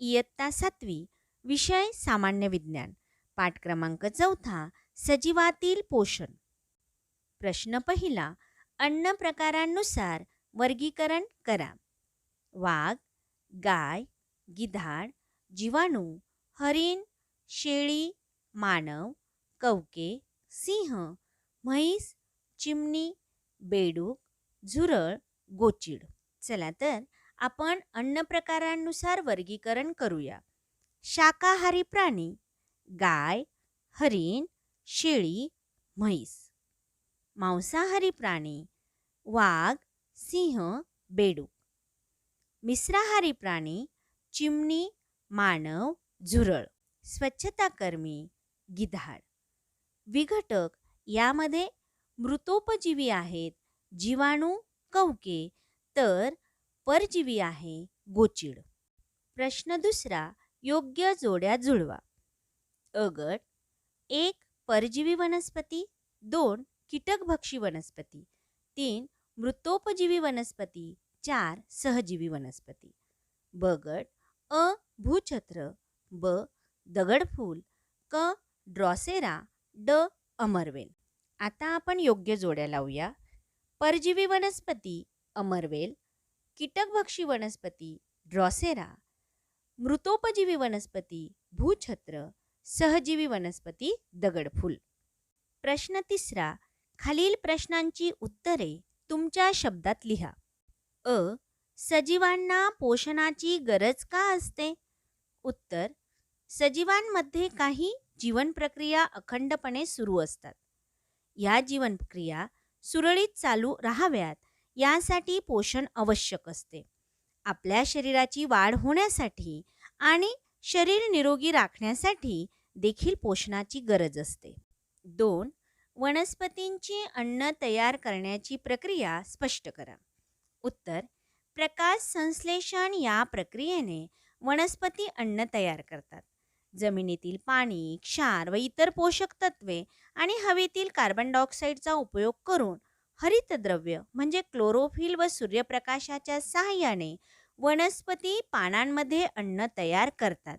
इयत्ता सातवी विषय सामान्य विज्ञान पाठ क्रमांक चौथा सजीवातील पोषण. प्रश्न पहिला अन्न प्रकारांनुसार वर्गीकरण करा. वाघ गाय गिधाड जीवाणू हरिण शेळी मानव कवके सिंह म्हैस चिमणी बेडूक झुरळ गोचिड. चला तर आपण अन्न प्रकारांनुसार वर्गीकरण करूया. शाकाहारी प्राणी गाय हरिण शेळी म्हैस. मांसाहारी प्राणी वाघ सिंह बेडूक. मिश्राहारी प्राणी चिमणी मानव झुरळ. स्वच्छताकर्मी गिधाड. विघटक यामध्ये मृतोपजीवी आहेत जीवाणू कवके तर परजीवी आहे गोचिड. प्रश्न दुसरा योग्य जोड्या जुळवा. अ गट एक परजीवी वनस्पती दोन कीटकभक्षी वनस्पती तीन मृतोपजीवी वनस्पती चार सहजीवी वनस्पती. ब गट अ भूछत्र ब दगडफूल क ड्रॉसेरा ड अमरवेल. आता आपण योग्य जोड्या लावूया. परजीवी वनस्पती अमरवेल कीटकभक्षी वनस्पती ड्रॉसेरा मृतोपजीवी वनस्पती भूछत्र सहजीवी वनस्पती दगडफूल. प्रश्न तिसरा खालील प्रश्नांची उत्तरे तुमच्या शब्दात लिहा. अ सजीवांना पोषणाची गरज का असते? उत्तर सजीवांमध्ये काही जीवनप्रक्रिया अखंडपणे सुरू असतात. या जीवनप्रक्रिया सुरळीत चालू राहाव्यात. यासाठी पोषण आवश्यक असते. आपल्या शरीराची वाढ होण्यासाठी आणि शरीर निरोगी राखण्यासाठी देखील पोषणाची गरज असते. दोन वनस्पतींची अन्न तयार करण्याची प्रक्रिया स्पष्ट करा. उत्तर प्रकाश संश्लेषण या प्रक्रियेने वनस्पती अन्न तयार करतात. जमिनीतील पाणी क्षार व इतर पोषक तत्वे आणि हवेतील कार्बन डायऑक्साईडचा उपयोग करून हरितद्रव्य म्हणजे क्लोरोफिल व सूर्यप्रकाशाच्या सहाय्याने वनस्पती पानांमध्ये अन्न तयार करतात.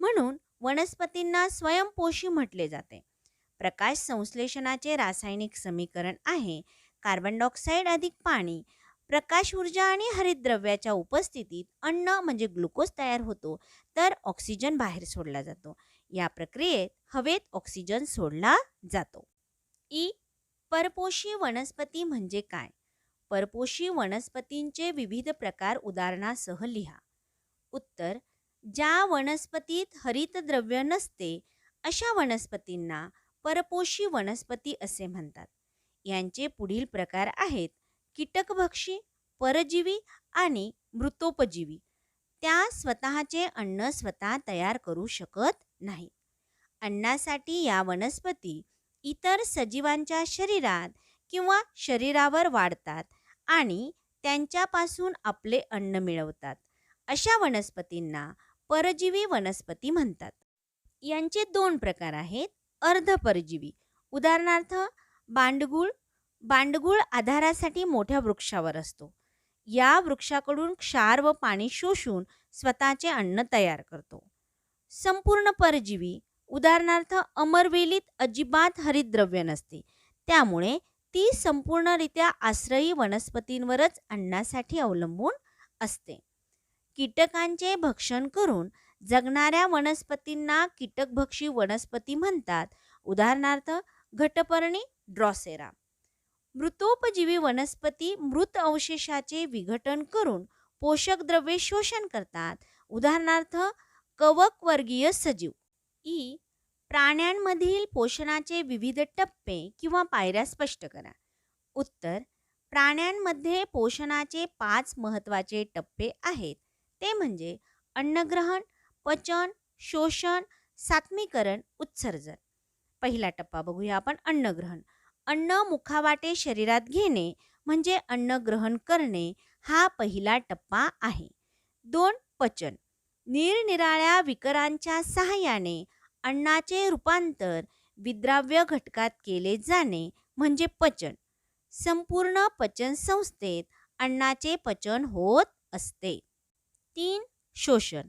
म्हणून वनस्पतींना स्वयंपोषी म्हटले जाते. प्रकाश संश्लेषणाचे रासायनिक समीकरण आहे. कार्बन डायऑक्साईड अधिक पाणी प्रकाश ऊर्जा आणि हरितद्रव्याच्या उपस्थितीत अन्न म्हणजे ग्लुकोज तयार होतो तर ऑक्सिजन बाहेर सोडला जातो. या प्रक्रियेत हवेत ऑक्सिजन सोडला जातो. ई. परपोषी वनस्पती म्हणजे काय? परपोषी वनस्पतींचे विविध प्रकार उदाहरणासह लिहा. उत्तर ज्या वनस्पतीत हरितद्रव्य नसते अशा वनस्पतींना परपोषी वनस्पती असे म्हणतात. यांचे पुढील प्रकार आहेत कीटकभक्षी परजीवी आणि मृतोपजीवी. त्या स्वतःचे अन्न स्वतः तयार करू शकत नाहीत. अन्नासाठी या वनस्पती इतर सजीवांच्या शरीरात किंवा शरीरावर वाढतात आणि त्यांच्यापासून आपले अन्न मिळवतात. अशा वनस्पतींना परजीवी वनस्पती म्हणतात. यांचे दोन प्रकार आहेत अर्धपरजीवी उदाहरणार्थ बांडगुळ बांडगुळ आधारासाठी मोठ्या वृक्षावर असतो. या वृक्षाकडून क्षार व पाणी शोषून स्वतःचे अन्न तयार करतो. संपूर्ण परजीवी उदाहरणार्थ अमरवेलीत अजिबात हरितद्रव्य नसते. त्यामुळे ती संपूर्णरित्या आश्रयी वनस्पतींवरच अन्नासाठी अवलंबून असते. कीटकांचे भक्षण करून जगणाऱ्या वनस्पतींना कीटकभक्षी वनस्पती म्हणतात. उदाहरणार्थ घटपर्णी ड्रॉसेरा. मृतोपजीवी वनस्पती मृत अवशेषाचे विघटन करून पोषक द्रव्ये शोषण करतात. उदाहरणार्थ कवकवर्गीय सजीव. ई प्राण्यांमधील पोषणाचे विविध टप्पे किंवा पायऱ्या स्पष्ट करा. उत्तर प्राण्यांमध्ये पोषणाचे पाच महत्त्वाचे टप्पे आहेत. ते म्हणजे अन्नग्रहण पचन शोषण सात्मीकरण उत्सर्जन. पहिला टप्पा बघूया आपण अन्नग्रहण. अन्न मुखावाटे शरीरात घेणे म्हणजे अन्न ग्रहण करणे हा पहिला टप्पा आहे. दोन पचन. निरनिराळ्या विकरांच्या सहाय्याने अन्नाचे रूपांतर विद्राव्य घटकात केले जाणे म्हणजे पचन. संपूर्ण पचन संस्थेत अन्नाचे पचन होत असते. तीन शोषण.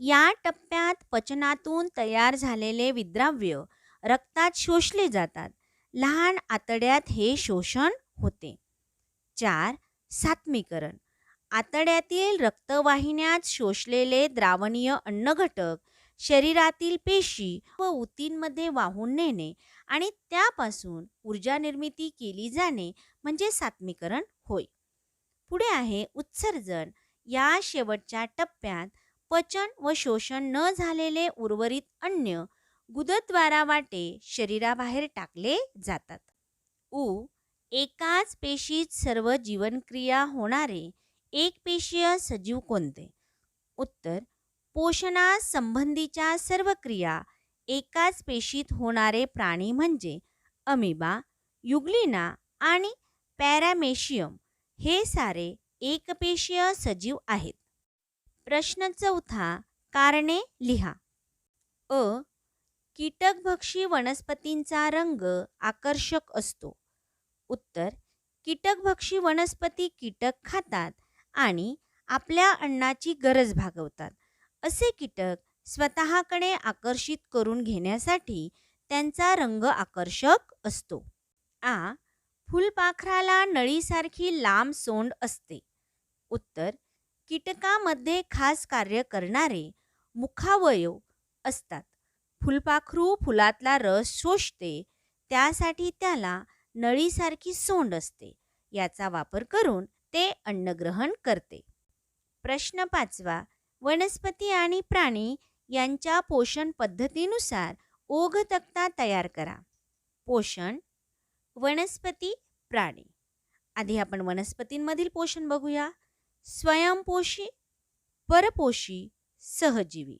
या टप्प्यात पचनातून तयार झालेले विद्राव्य रक्तात शोषले जातात. लहान आतड्यात हे शोषण होते. चार सात्मीकरण. आतड्यातील रक्तवाहिन्यात शोषलेले द्रावणीय अन्नघटक शरीरातील पेशी व ऊतींमध्ये वाहून नेणे आणि त्यापासून ऊर्जा निर्मिती केली जाणे म्हणजे सात्मीकरण होय. पुढे आहे उत्सर्जन. या शेवटच्या टप्प्यात पचन व शोषण न झालेले उर्वरित अन्न गुदद्वारावाटे शरीराबाहेर टाकले जातात. उ. एकाच पेशीत सर्व जीवनक्रिया होणारे एक पेशीय सजीव कोणते? उत्तर पोषणासंबंधीच्या सर्व क्रिया एकाच पेशीत होणारे प्राणी म्हणजे अमिबा युग्लिना आणि पॅरामेशियम हे सारे एकपेशीय सजीव आहेत. प्रश्न चौथा कारणे लिहा. अ. कीटकभक्षी वनस्पतींचा रंग आकर्षक असतो. उत्तर कीटकभक्षी वनस्पती कीटक खातात आणि आपल्या अन्नाची गरज भागवतात. असे कीटक स्वतःकडे आकर्षित करून घेण्यासाठी त्यांचा रंग आकर्षक असतो. आ. फुलपाखराला नळीसारखी लांब सोंड असते. उत्तर. कीटकामध्ये खास कार्य करणारे मुखावयव असतात. फुलपाखरू फुलातला रस शोषते त्यासाठी त्याला नळीसारखी सोंड असते. याचा वापर करून ते अन्नग्रहण करते. प्रश्न पाचवा. वनस्पती आणि प्राणी यांच्या पोषण पद्धतीनुसार ओघ तक्ता तयार करा. पोषण वनस्पती प्राणी. आधी आपण वनस्पतींमधील पोषण बघूया. स्वयंपोषी परपोषी सहजीवी.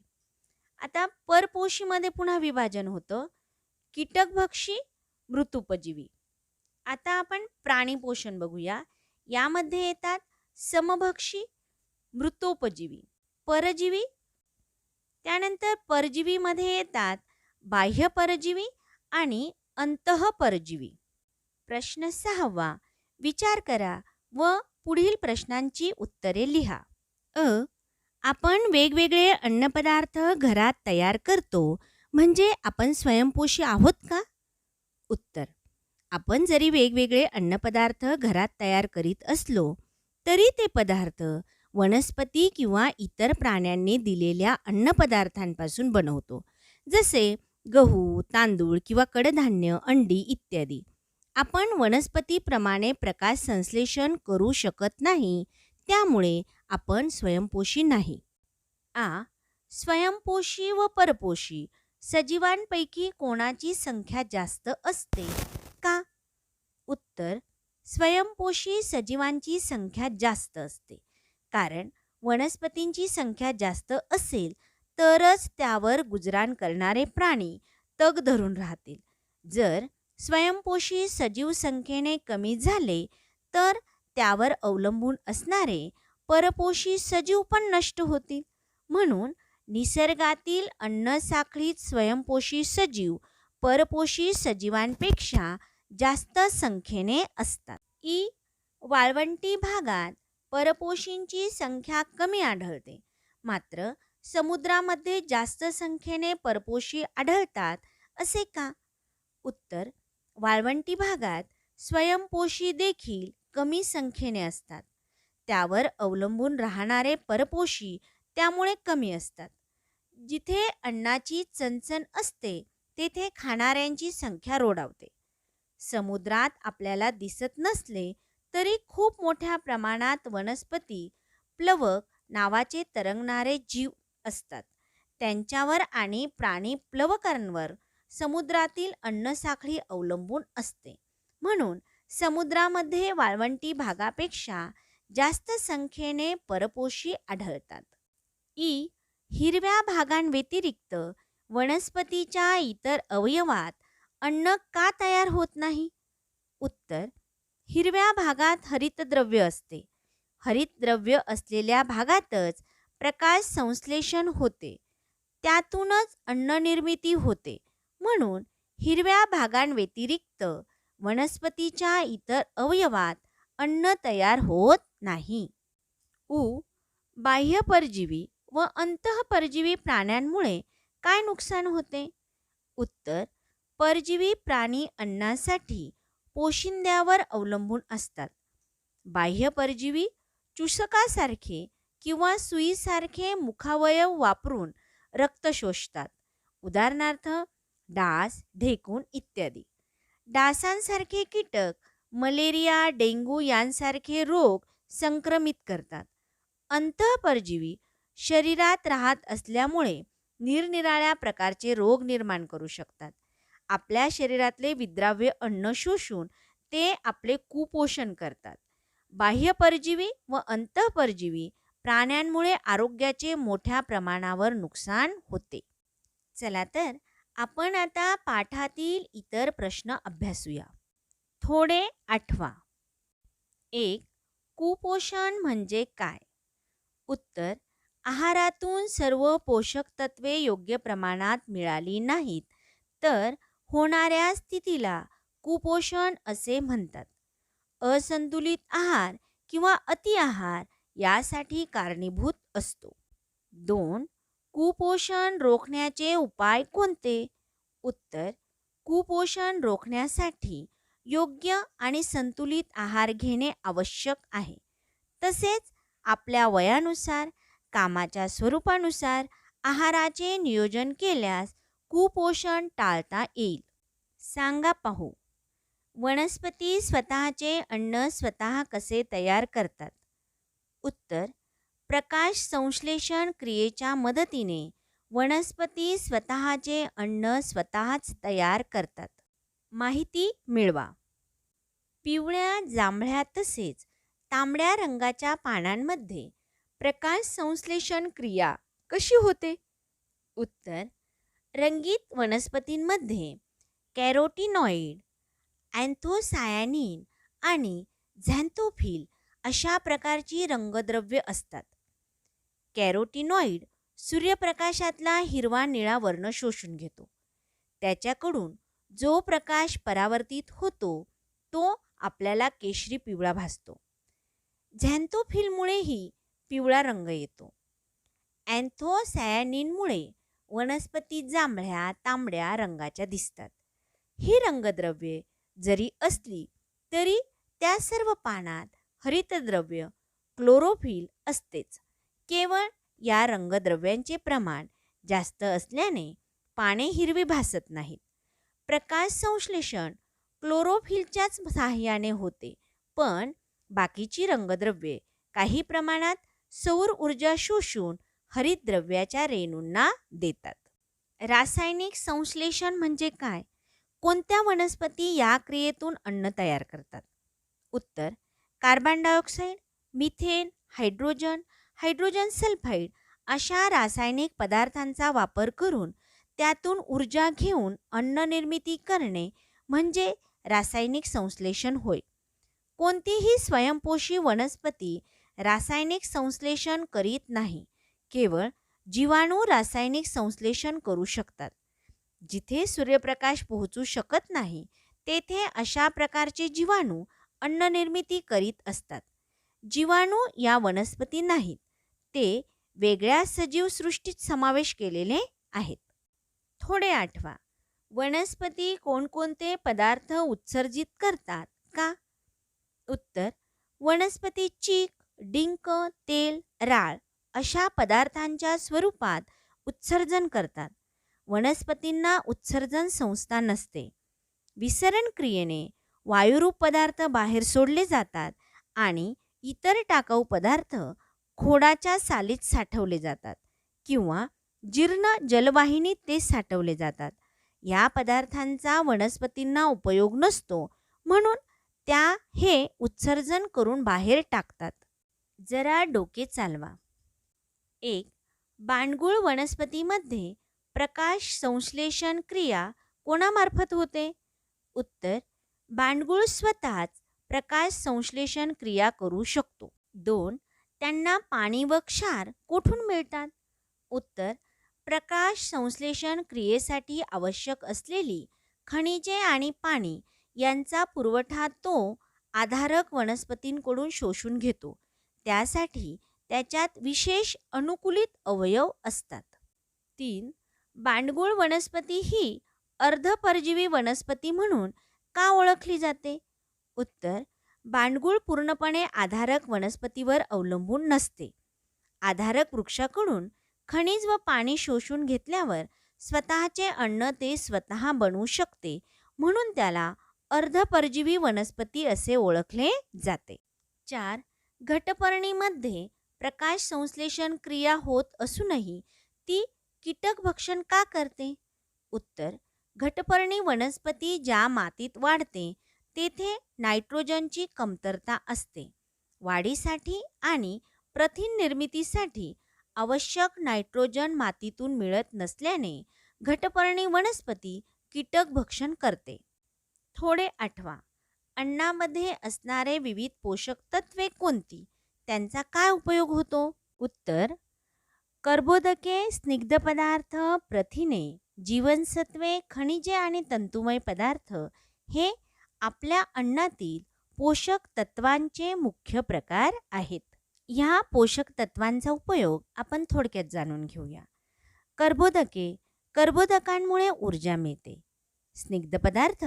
आता परपोषीमध्ये पुन्हा विभाजन होतं. कीटकभक्षी मृतुपजीवी. आता आपण प्राणी पोषण बघूया. यामध्ये येतात समभक्षी मृतोपजीवी. परजीवी? त्यानंतर परजीवीमध्ये येतात बाह्य परजीवी आणि अंतःपरजीवी प्रश्न सहावा. विचार करा व पुढील प्रश्नांची उत्तरे लिहा. अ. आपण वेगवेगळे अन्नपदार्थ घरात तयार करतो म्हणजे आपण स्वयंपोषी आहोत का? उत्तर. आपण जरी वेगवेगळे अन्नपदार्थ घरात तयार करीत असलो तरी ते पदार्थ वनस्पती किंवा इतर प्राण्यांनी दिलेल्या अन्नपदार्थांपासून बनवतो. जसे गहू तांदूळ किंवा कडधान्य अंडी इत्यादी. आपण वनस्पतीप्रमाणे प्रकाश संश्लेषण करू शकत नाही त्यामुळे आपण स्वयंपोषी नाही. आ. स्वयंपोषी व परपोषी सजीवांपैकी कोणाची संख्या जास्त असते? का? उत्तर. स्वयंपोषी सजीवांची संख्या जास्त असते. कारण वनस्पतींची संख्या जास्त असेल तरच त्यावर गुजराण करणारे प्राणी तग धरून राहतील. जर स्वयंपोषी सजीव संख्येने कमी झाले तर त्यावर अवलंबून असणारे परपोषी सजीव पण नष्ट होतील. म्हणून निसर्गातील अन्न साखळीत स्वयंपोषी सजीव परपोषी सजीवांपेक्षा जास्त संख्येने असतात. ई. वाळवंटी भागात परपोशींची संख्या कमी आढळते. मात्र समुद्रामध्ये जास्त संख्येने परपोषी आढळतात असे का? उत्तर वाळवंटी भागात स्वयंपोषी देखील कमी संख्येने असतात. त्यावर अवलंबून राहणारे परपोशी त्यामुळे कमी असतात. जिथे अन्नाची चणचण असते तेथे खाणाऱ्यांची संख्या रोडावते. समुद्रात आपल्याला दिसत नसले तरी खूप मोठ्या प्रमाणात वनस्पती प्लवक नावाचे तरंगणारे जीव असतात. त्यांच्यावर आणि प्राणी प्लवकांवर समुद्रातील अन्नसाखळी अवलंबून असते. म्हणून समुद्रामध्ये वाळवंटी भागापेक्षा जास्त संख्येने परपोषी आढळतात. ई. हिरव्या भागांव्यतिरिक्त वनस्पतीच्या इतर अवयवात अन्न का तयार होत नाही? उत्तर. हिरव्या भागात हरितद्रव्य असते. हरितद्रव्य असलेल्या भागातच प्रकाश संश्लेषण होते. त्यातूनच अन्ननिर्मिती होते. म्हणून हिरव्या भागांव्यतिरिक्त वनस्पतीच्या इतर अवयवात अन्न तयार होत नाही. उ. बाह्य परजीवी व अंतःपरजीवी प्राण्यांमुळे काय नुकसान होते? उत्तर. परजीवी प्राणी अन्नासाठी पोशिंद्यावर अवलंबून असतात. बाह्य परजीवी चुषकासारखे किंवा सुईसारखे मुखावयव वापरून रक्त शोषतात. उदाहरणार्थ डास ढेकून इत्यादी. डासांसारखे कीटक मलेरिया डेंगू यांसारखे रोग संक्रमित करतात. अंतःपरजीवी शरीरात राहत असल्यामुळे निरनिराळ्या प्रकारचे रोग निर्माण करू शकतात. आपल्या शरीरातले विद्राव्य अन्न शोषून ते आपले कुपोषण करतात. बाह्य परजीवी व अंतःपरजीवी प्राण्यांमुळे आरोग्याचे मोठ्या प्रमाणावर नुकसान होते. चला तर आपण आता पाठातील इतर प्रश्न अभ्यासूया. थोडे आठवा. एक कुपोषण म्हणजे काय? उत्तर आहारातून सर्व पोषक तत्वे योग्य प्रमाणात मिळाली नाहीत तर होणाऱ्या स्थितीला कुपोषण असे म्हणतात. असंतुलित आहार किंवा अति आहार यासाठी कारणीभूत असतो. दोन कुपोषण रोखण्याचे उपाय कोणते? उत्तर कुपोषण रोखण्यासाठी योग्य आणि संतुलित आहार घेणे आवश्यक आहे. तसेच आपल्या वयानुसार कामाच्या स्वरूपानुसार आहाराचे नियोजन केल्यास कुपोषण टाळता येईल. सांगा पाहू. वनस्पती स्वतःचे अन्न स्वतः कसे तयार करतात? उत्तर प्रकाश संश्लेषण क्रियेच्या मदतीने वनस्पती स्वतःचे अन्न स्वतःच तयार करतात. माहिती मिळवा. पिवळ्या जांभळ्या तसेच तांबड्या रंगाच्या पानांमध्ये प्रकाश संश्लेषण क्रिया कशी होते? उत्तर रंगीत वनस्पतींमध्ये कॅरोटिनॉइड अँथोसायानिन आणि झॅन्थोफिल अशा प्रकारची रंगद्रव्य असतात. कॅरोटिनॉइड सूर्यप्रकाशातला हिरवा निळा वर्ण शोषून घेतो. त्याच्याकडून जो प्रकाश परावर्तित होतो तो आपल्याला केशरी पिवळा भासतो. झॅन्थोफिलमुळेही पिवळा रंग येतो. अँथोसॅनिनमुळे वनस्पती जांभळ्या तांबड्या रंगाच्या दिसतात. ही रंगद्रव्ये जरी असली तरी त्या सर्व पानात हरितद्रव्य क्लोरोफिल असतेच. केवळ या रंगद्रव्यांचे प्रमाण जास्त असल्याने पाने हिरवी भासत नाहीत. प्रकाश संश्लेषण क्लोरोफिलच्याच सहाय्याने होते पण बाकीची रंगद्रव्ये काही प्रमाणात सौर ऊर्जा शोषून हरितद्रव्याच्या रेणूंना देतात. रासायनिक संश्लेषण म्हणजे काय? कोणत्या वनस्पती या क्रियेतून अन्न तयार करतात? उत्तर carbon dioxide methane hydrogen hydrogen sulphide अशा रासायनिक पदार्थांचा वापर करून त्यातून ऊर्जा घेऊन अन्न निर्मिती करणे म्हणजे रासायनिक संश्लेषण होय. कोणतीही स्वयंपोषी वनस्पती रासायनिक संश्लेषण करीत नाही. केवळ जीवाणू रासायनिक संश्लेषण करू शकतात. जिथे सूर्यप्रकाश पोहोचू शकत नाही तेथे अशा प्रकारचे जीवाणू अन्न निर्मिती करीत असतात. जीवाणू या वनस्पती नाहीत ते वेगळ्या सजीव सृष्टीत समावेश केलेले आहेत. थोडे आठवा. वनस्पती कोणकोणते पदार्थ उत्सर्जित करतात का? उत्तर वनस्पती चीक डिंक तेल राळ अशा पदार्थांच्या स्वरूपात उत्सर्जन करतात. वनस्पतींना उत्सर्जन संस्था नसते. विसरण क्रियेने वायुरूप पदार्थ बाहेर सोडले जातात आणि इतर टाकाऊ पदार्थ खोडाच्या सालीत साठवले जातात किंवा जीर्ण जलवाहिनीत ते साठवले जातात. या पदार्थांचा वनस्पतींना उपयोग नसतो म्हणून त्या हे उत्सर्जन करून बाहेर टाकतात. जरा डोके चालवा. एक बांडगुळ वनस्पतीमध्ये प्रकाश संश्लेषण क्रिया कोणामार्फत होते? उत्तर बांडगुळ स्वतःच प्रकाश संश्लेषण क्रिया करू शकतो. दोन त्यांना पाणी व क्षार कुठून मिळतात? उत्तर प्रकाश संश्लेषण क्रियेसाठी आवश्यक असलेली खनिजे आणि पाणी यांचा पुरवठा तो आधारक वनस्पतींकडून शोषून घेतो. त्यासाठी त्याच्यात विशेष अनुकूलित अवयव असतात. तीन बांडगुळ वनस्पती ही अर्धपरजीवी वनस्पती म्हणून का ओळखली जाते? उत्तर बांडगुळ पूर्णपणे आधारक वनस्पतीवर अवलंबून नसते. आधारक वृक्षाकडून खनिज व पाणी शोषून घेतल्यावर स्वतःचे अन्न ते स्वतः बनवू शकते म्हणून त्याला अर्धपरजीवी वनस्पती असे ओळखले जाते. चार घटपर्णीमध्ये प्रकाश संश्लेषण क्रिया होत असूनही ती कीटक भक्षण का करते? उत्तर घटपर्णी वनस्पती ज्या मातीत वाढते तेथे नायट्रोजनची कमतरता असते. वाढीसाठी आणि प्रथिन निर्मितीसाठी आवश्यक नायट्रोजन मातीतून मिळत नसल्याने घटपर्णी वनस्पती कीटक भक्षण करते. थोडे आठवा अन्नामध्ये असणारे विविध पोषक तत्वे कोणती? त्यांचा काय उपयोग होतो? उत्तर कर्बोदके स्निग्ध पदार्थ प्रथिने जीवनसत्वे खनिजे आणि तंतुमय पदार्थ हे आपल्या अन्नातील पोषक तत्वांचे मुख्य प्रकार आहेत. ह्या पोषक तत्वांचा उपयोग आपण थोडक्यात जाणून घेऊया. कर्बोदके कर्बोदकांमुळे ऊर्जा मिळते. स्निग्ध पदार्थ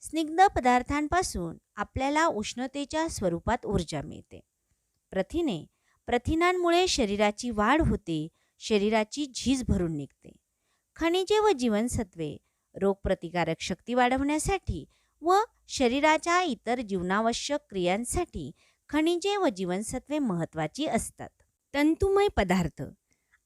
स्निग्ध पदार्थांपासून आपल्याला उष्णतेच्या स्वरूपात ऊर्जा मिळते. प्रथिने. प्रथिनांमुळे शरीराची वाढ होते शरीराची झीज भरून निघते. खनिजे व जीवनसत्वे रोगप्रतिकारक शक्ती वाढवण्यासाठी व शरीराच्या इतर जीवनावश्यक क्रियांसाठी खनिजे व जीवनसत्वे महत्त्वाची असतात. तंतुमय पदार्थ.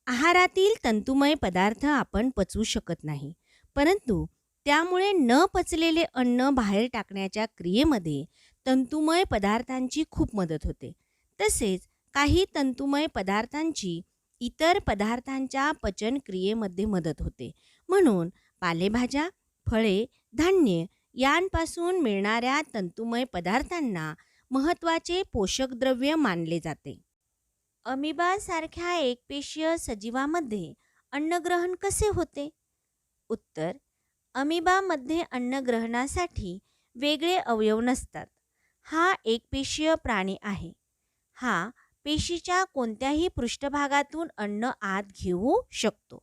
आहारातील तंतुमय पदार्थ आपण पचवू शकत नाही परंतु त्यामुळे न पचलेले अन्न बाहेर टाकण्याच्या क्रियेमध्ये तंतुमय पदार्थांची खूप मदत होते. तसेच काही तंतुमय पदार्थांची इतर पदार्थांच्या पचन क्रियेमध्ये मदत होते. म्हणून पालेभाज्या फळे धान्य यांपासून मिळणाऱ्या तंतुमय पदार्थांना महत्त्वाचे पोषक द्रव्य मानले जाते. अमिबासारख्या एकपेशीय सजीवामध्ये अन्नग्रहण कसे होते? उत्तर अमिबामध्ये अन्नग्रहणासाठी वेगळे अवयव नसतात. हा एकपेशीय प्राणी आहे. हा पेशीच्या कोणत्याही पृष्ठभागातून अन्न आत घेऊ शकतो.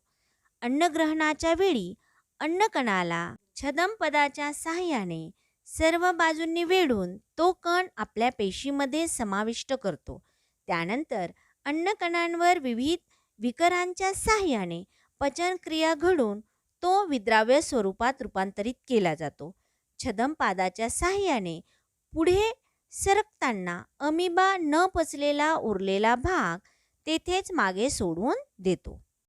अन्नग्रहणाच्या वेळी अन्नकणाला छदमपदाच्या सहाय्याने सर्व बाजूंनी वेढून तो कण आपल्या पेशीमध्ये समाविष्ट करतो. त्यानंतर अन्नकणांवर विविध विकरांच्या सहाय्याने पचनक्रिया घडून तो विद्राव्य स्वरूपात रूपांतरित केला जातो. छदमपादाच्या सहाय्याने पुढे सरकताना अमिबा न पचलेला उरलेला भाग तेथेच मागे सोडून देतो.